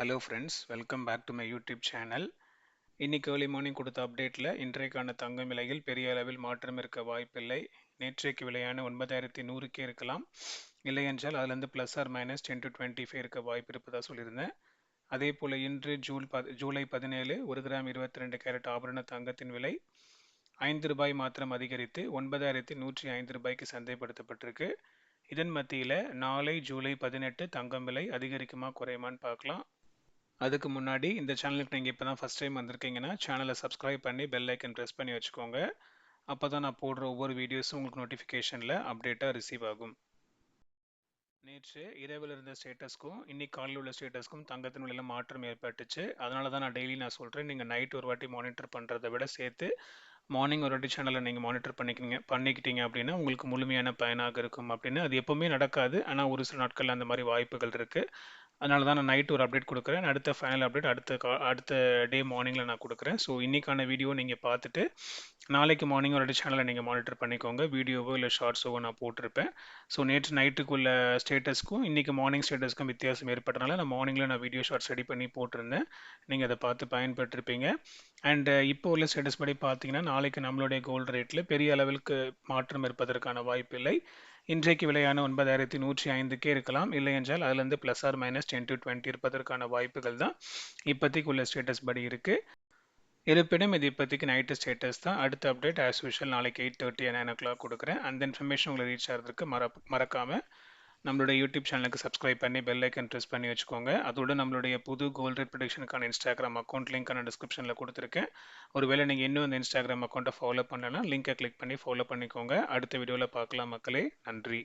Hello friends welcome back to my YouTube channel இன்னைக்கு early morning கொடுத்த அப்டேட்டில் இன்றைக்கான தங்க விலையில் பெரிய அளவில் மாற்றம் இருக்க வாய்ப்பில்லை. நேற்றைக்கு விலையான ஒன்பதாயிரத்தி நூறுக்கே இருக்கலாம். இல்லை என்றால் அதுலேருந்து plus or minus ten to twenty five இருக்க வாய்ப்பு இருப்பதாக சொல்லியிருந்தேன். அதே போல் இன்று ஜூல் பத் ஜூலை பதினேழு ஒரு கிராம் இருபத்தி ரெண்டு கேரட் ஆபரண தங்கத்தின் விலை ஐந்து ரூபாய் மாத்திரம் அதிகரித்து ஒன்பதாயிரத்தி நூற்றி ஐந்து ரூபாய்க்கு சந்தைப்படுத்தப்பட்டிருக்கு. இதன் மத்தியில் நாளை ஜூலை பதினெட்டு தங்கம் விலை அதிகரிக்குமா குறையுமான்னு பார்க்கலாம். அதுக்கு முன்னாடி இந்த சேனலுக்கு நீங்கள் இப்போ தான் ஃபஸ்ட் டைம் வந்திருக்கீங்கன்னா சேனலை சப்ஸ்கிரைப் பண்ணி பெல் ஐக்கன் ப்ரெஸ் பண்ணி வச்சுக்கோங்க. அப்போ தான் நான் போடுற ஒவ்வொரு வீடியோஸும் உங்களுக்கு நோட்டிஃபிகேஷனில் அப்டேட்டாக ரிசீவ் ஆகும். நேற்று இரவில் இருந்த ஸ்டேட்டஸ்க்கும் இன்னைக்கு காலையில் உள்ள ஸ்டேட்டஸ்க்கும் தங்கத்தின் விலையில் மாற்றம் ஏற்பட்டுச்சு. அதனால தான் நான் டெய்லி நான் சொல்கிறேன் நீங்கள் நைட் ஒரு வாட்டி மானிட்டர் பண்ணுறதை விட சேர்த்து மார்னிங் ஒரு வாட்டி சேனலை நீங்கள் மானிட்டர் பண்ணிக்கிங்க பண்ணிக்கிட்டீங்க அப்படின்னா உங்களுக்கு முழுமையான பயனாக இருக்கும் அப்படின்னு. அது எப்போவுமே நடக்காது. ஆனால் ஒரு சில நாட்களில் அந்த மாதிரி வாய்ப்புகள் இருக்குது அதனால தான் நான் நைட் ஒரு அப்டேட் கொடுக்குறேன். அடுத்த ஃபைனல் அப்டேட் அடுத்த கா அடுத்த டே மார்னிங்கில் நான் கொடுக்குறேன். ஸோ இன்றைக்கான வீடியோ நீங்கள் பார்த்துட்டு நாளைக்கு மார்னிங் ஒரு சேனலை நீங்கள் மானிட்டர் பண்ணிக்கோங்க. வீடியோவோ இல்லை ஷார்ட்ஸோ நான் போட்டிருப்பேன். ஸோ நேற்று நைட்டுக்குள்ள ஸ்டேட்டஸ்க்கும் இன்றைக்கி மார்னிங் ஸ்டேட்டஸ்க்கும் வித்தியாசம் ஏற்பட்டனால நான் மார்னிங்கில் நான் வீடியோ ஷார்ட்ஸ் ரெடி பண்ணி போட்டிருந்தேன். நீங்கள் அதை பார்த்து பயன்பெற்றிருப்பீங்க. அண்ட் இப்போ உள்ள ஸ்டேட்டஸ் படி பார்த்தீங்கன்னா நாளைக்கு நம்மளுடைய கோல்டு ரேட்டில் பெரிய அளவிற்கு மாற்றம் இருப்பதற்கான வாய்ப்பு இல்லை இன்றைக்கு விலையான ஒன்பதாயிரத்தி நூற்றி ஐந்துக்கே இருக்கலாம். இல்லை என்றால் அதுலேருந்து plus or minus ten to twenty இருப்பதற்கான வாய்ப்புகள் தான் இப்போதைக்கு உள்ள ஸ்டேட்டஸ் படி இருக்குது இருப்பினும் இது இப்போதைக்கு நைட்டு ஸ்டேட்டஸ் தான். அடுத்த அப்டேட் ஆஸ் யூஷுவல் நாளைக்கு eight thirty nine o'clock கொடுக்குறேன். அந்த இன்ஃபர்மேஷன் உங்களுக்கு ரீச் ஆகிறதுக்கு மற மறக்காமல் நம்மளுடைய யூடியூப் சேனலுக்கு சப்ஸ்கிரைப் பண்ணி பெல் ஐக்கன் ப்ரெஸ் பண்ணி வச்சுக்கோங்க. அதோட நம்மளுடைய புது கோல்ட் ரேட் ப்ரொடக்ஷனுக்கான இன்ஸ்டாகிராம் அக்கௌண்ட் லிங்க் நான் டிஸ்கிரிப்ஷனில் கொடுத்துருக்கேன். ஒருவேளை நீங்கள் இன்னும் இந்த இன்ஸ்டாகிராம் அக்கௌண்ட்டை ஃபாலோ பண்ணலன்னா லிங்கை கிளிக் பண்ணி ஃபாலோ பண்ணிக்கோங்க. அடுத்த வீடியோவில் பார்க்கலாம் மக்களே. நன்றி.